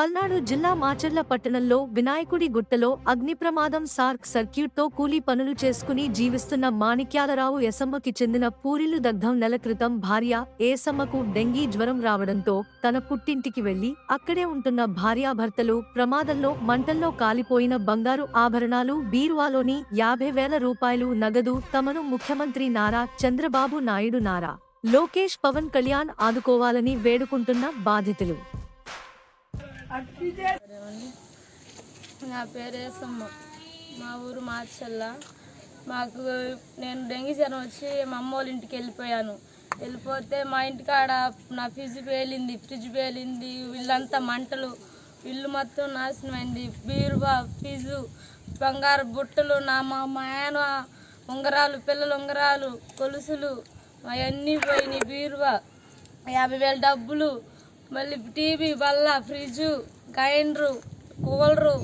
పల్నాడు జిల్లా మాచర్ల పట్టణంలో వినాయకుడి గుట్టలో అగ్ని ప్రమాదం సార్క్ సర్క్యూట్తో కూలీ పనులు చేసుకుని జీవిస్తున్న మాణిక్యాలరావు ఎసమ్మకి చెందిన పూరిలు దగ్ధం నెల క్రితం భార్య ఏసమ్మకు డెంగీ జ్వరం రావడంతో తన పుట్టింటికి వెళ్ళి అక్కడే ఉంటున్న భార్యాభర్తలు ప్రమాదంలో మంటల్లో కాలిపోయిన బంగారు ఆభరణాలు బీరువాలోని యాభై వేల రూపాయలు నగదు తమను ముఖ్యమంత్రి నారా చంద్రబాబు నాయుడు నారా. లోకేష్ పవన్ కళ్యాణ్ ఆదుకోవాలని వేడుకుంటున్న బాధితులు. నా పేరు ఏసమ్మ. మా ఊరు మార్చల్ల మాకు నేను డెంగీ జ్వరం వచ్చి మా అమ్మ వాళ్ళ ఇంటికి వెళ్ళిపోయాను. వెళ్ళిపోతే మా ఇంటికాడ నా ఫ్రిడ్జ్ పేలింది ఫ్రిడ్జ్ పేలింది వీళ్ళంతా మంటలు ఇల్లు మొత్తం నాశనమైంది బీరువా ఫీజు బంగారు బుట్టలు నా మా మా ఆయన ఉంగరాలు పిల్లల ఉంగరాలు కొలుసులు అవన్నీ పోయినాయి. బీరువా యాభై వేల డబ్బులు మళ్ళీ టీవీ బల్ల ఫ్రిడ్జ్ గ్రైండరు కూలరు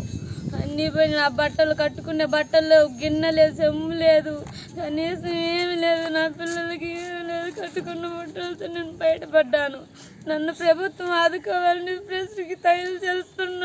అన్నీ పోయిన బట్టలు కట్టుకునే బట్టలు గిన్నె లేదు సెమ్ము లేదు. కనీసం ఏమి లేదు. నా పిల్లలకి ఏమి లేదు. కట్టుకున్న బట్టలతో నేను బయటపడ్డాను. నన్ను ప్రభుత్వం ఆదుకోవాలని ప్రశ్నకి తయారు చేస్తున్నాను